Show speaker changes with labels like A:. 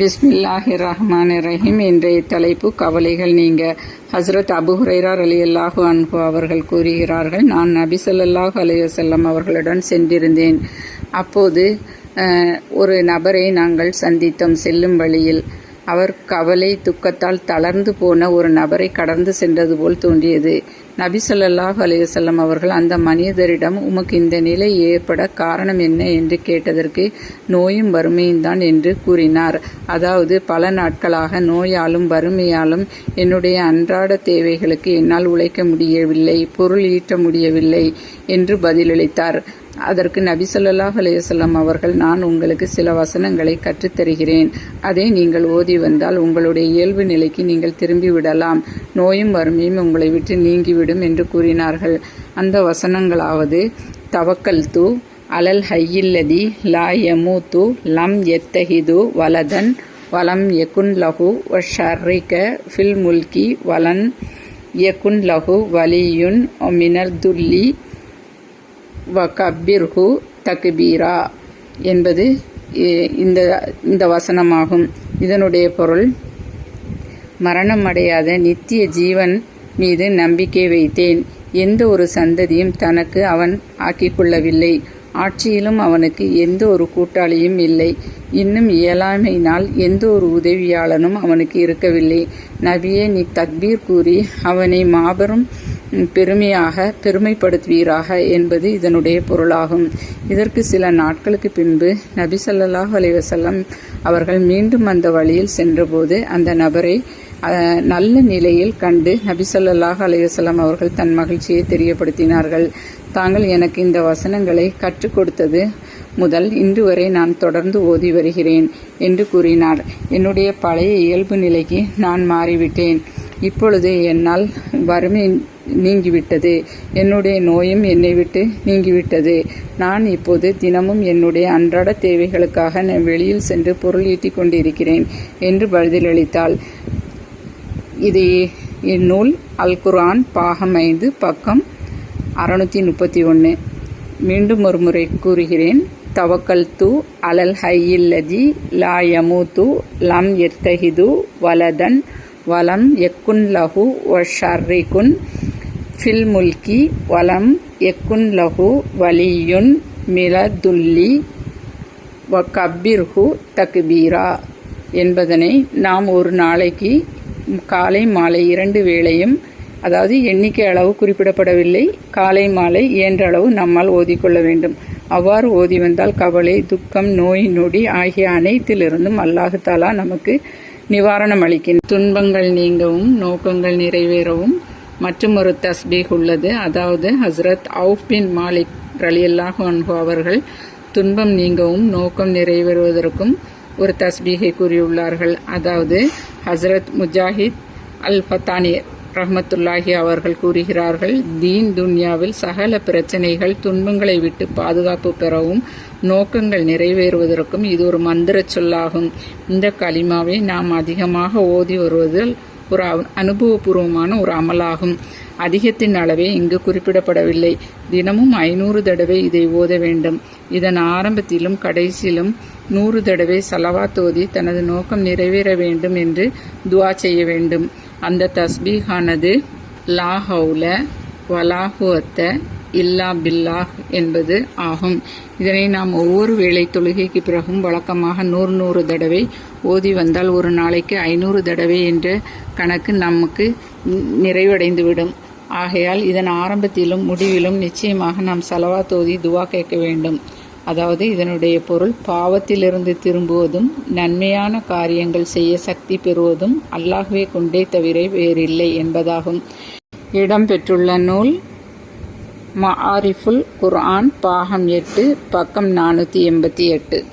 A: பிஸ்மில்லாஹி ரஹ்மான் ரஹீம் இன்றைய தலைப்பு கவலைகள் நீங்க. ஹஸ்ரத் அபு ஹுரைரார் அலி அல்லாஹு அன்பு அவர்கள் கூறுகிறார்கள் நான் நபி சொல்லாஹு அலைஹி அவர்களுடன் சென்றிருந்தேன். அப்போது ஒரு நபரை நாங்கள் சந்தித்தோம் செல்லும் வழியில். அவர் கவலை துக்கத்தால் தளர்ந்து போன ஒரு நபரை கடந்து சென்றது போல் தோன்றியது. நபி சொல்லாஹ் அலைஹி அவர்கள் அந்த மனிதரிடம் உமக்கு இந்த நிலை ஏற்பட காரணம் என்ன? என்று கேட்டதற்கு நோயும் வறுமையும் தான் என்று கூறினார். அதாவது பல நாட்களாக நோயாலும் வறுமையாலும் என்னுடைய அன்றாட தேவைகளுக்கு என்னால் உழைக்க முடியவில்லை பொருள் ஈட்ட முடியவில்லை என்று பதிலளித்தார். அதற்கு நபி சொல்லாஹ் அலைஹி அவர்கள் நான் உங்களுக்கு சில வசனங்களை கற்றுத்தருகிறேன். அதை நீங்கள் ஓதி வந்தால் உங்களுடைய இயல்பு நிலைக்கு நீங்கள் திரும்பி விடலாம். நோயும் வறுமையும் உங்களை விட்டு நீங்கிவிடும் என்று கூறினார்கள். அந்த வசனங்களாவது தவக்கல் தூ அலல் ஹையில்லதி லா யமூத்து லம் எத்தஹிது வலதன் வலம் யகுன் லஹு ஷர்ரிக ஃபில் முல்கி வலன் யகுன் லஹு வலியுன் மினர் துல்லி வ கபிர்ஹு தக்பீரா என்பது இந்த இந்த வசனமாகும். இதனுடைய பொருள் மரணம் அடையாத நித்திய ஜீவன் மீது நம்பிக்கை வைத்தேன். எந்த ஒரு சந்ததியும் தனக்கு அவன் ஆக்கிக்கொள்ளவில்லை. ஆட்சியிலும் அவனுக்கு எந்த ஒரு கூட்டாளியும் இல்லை. இன்னும் இயலாமையினால் எந்த ஒரு உதவியாளனும் அவனுக்கு இருக்கவில்லை. நபியே நீ தக்பீர் கூறி அவனை மாபெரும் பெருமையாக பெருமைப்படுத்துவீராக என்பது இதனுடைய பொருளாகும். இதற்கு சில நாட்களுக்கு பின்பு நபி சல்லாஹ் அலைவசல்லம் அவர்கள் மீண்டும் அந்த வழியில் சென்றபோது அந்த நபரை நல்ல நிலையில் கண்டு நபிசல்லாஹ் ஸல்லல்லாஹு அவர்கள் தன் மகிழ்ச்சியை தெரியப்படுத்தினார்கள். தாங்கள் எனக்கு இந்த வசனங்களை கற்றுக் கொடுத்தது முதல் இன்று வரை நான் தொடர்ந்து ஓதி வருகிறேன் என்று கூறினார். என்னுடைய பழைய இயல்பு நிலைக்கு நான் மாறிவிட்டேன். இப்பொழுது என்னால் வறுமை நீங்கிவிட்டது. என்னுடைய நோயும் என்னை விட்டு நீங்கிவிட்டது. நான் இப்போது தினமும் என்னுடைய அன்றாட தேவைகளுக்காக நான் வெளியில் சென்று பொருள் ஈட்டிக் கொண்டிருக்கிறேன் என்று பதிலளித்தாள். இது இந்நூல் அல் குர்ஆன் பாகம் ஐந்து பக்கம் அறுநூற்றி முப்பத்தி ஒன்று மீண்டும் ஒரு முறை கூறுகிறேன். தவக்கல் து அலல் ஹையில்லதி லா யமூத்து லம் எர்தஹிது வலதன் வலம் எக்குன் லஹு ஒஷர்ரிகுன் ஃபில் முல்கி வலம் எக்குன் லஹு வலியுன் மிலதுல்லி வகப்பிர்ஹு தக்பீரா. என்பதனை நாம் ஒரு நாளைக்கு காலை மாலை இரண்டு வேளையும் அதாவது எண்ணிக்கை அளவு குறிப்பிடப்படவில்லை. காலை மாலை இயன்ற அளவு நம்மால் ஓதிக்கொள்ள வேண்டும். அவ்வாறு ஓதி வந்தால் கவலை துக்கம் நோய் நொடி ஆகிய அனைத்திலிருந்தும் அல்லாஹு தாலா நமக்கு நிவாரணம் அளிக்கின்ற துன்பங்கள் நீங்கவும் நோக்கங்கள் நிறைவேறவும் மற்றும் ஒரு தஸ்பீக் உள்ளது. அதாவது ஹஸ்ரத் அவுஃப் பின் மாலிக் ரலியல்லாஹு அன்ஹு அவர்கள் துன்பம் நீங்கவும் நோக்கம் நிறைவேறுவதற்கும் ஒரு தஸ்பீகை கூறியுள்ளார்கள். அதாவது ஹஸ்ரத் முஜாஹித் அல் ஃபத்தானி ரஹ்மத்துல்லாஹி அவர்கள் கூறுகிறார்கள் தீன் துன்யாவில் சகல பிரச்சனைகள் துன்பங்களை விட்டு பாதுகாப்பு பெறவும் நோக்கங்கள் நிறைவேறுவதற்கும் இது ஒரு மந்திர சொல்லாகும். இந்த கலிமாவை நாம் அதிகமாக ஓதி வருவதில் ஒரு அனுபவபூர்வமான ஒரு அமலாகும். அதிகத்தின் அளவே இங்கு குறிப்பிடப்படவில்லை. தினமும் ஐநூறு தடவை இதை ஓத வேண்டும். இதன் ஆரம்பத்திலும் கடைசியிலும் நூறு தடவை சலவா தோதி தனது நோக்கம் நிறைவேற வேண்டும் என்று துவா செய்ய வேண்டும். அந்த தஸ்பீஹானது லா ஹவுல வலாஹுவத்த இல்லா பில்லாஹ் என்பது ஆகும். இதனை நாம் ஒவ்வொரு வேளை தொழுகைக்கு பிறகும் வழக்கமாக நூறு நூறு தடவை ஓதி வந்தால் ஒரு நாளைக்கு ஐநூறு தடவை என்ற கணக்கு நமக்கு நிறைவடைந்துவிடும். ஆகையால் இதன் ஆரம்பத்திலும் முடிவிலும் நிச்சயமாக நாம் செலவா தோதி துவா கேட்க வேண்டும். அதாவது இதனுடைய பொருள் பாவத்திலிருந்து திரும்புவதும் நன்மையான காரியங்கள் செய்ய சக்தி பெறுவதும் அல்லாஹ்வே கொண்டே தவிர வேறில்லை என்பதாகும். இடம்பெற்றுள்ள நூல் மஆரிஃபுல் குர்ஆன் பாகம் எட்டு பக்கம் நானூற்றி எண்பத்தி எட்டு.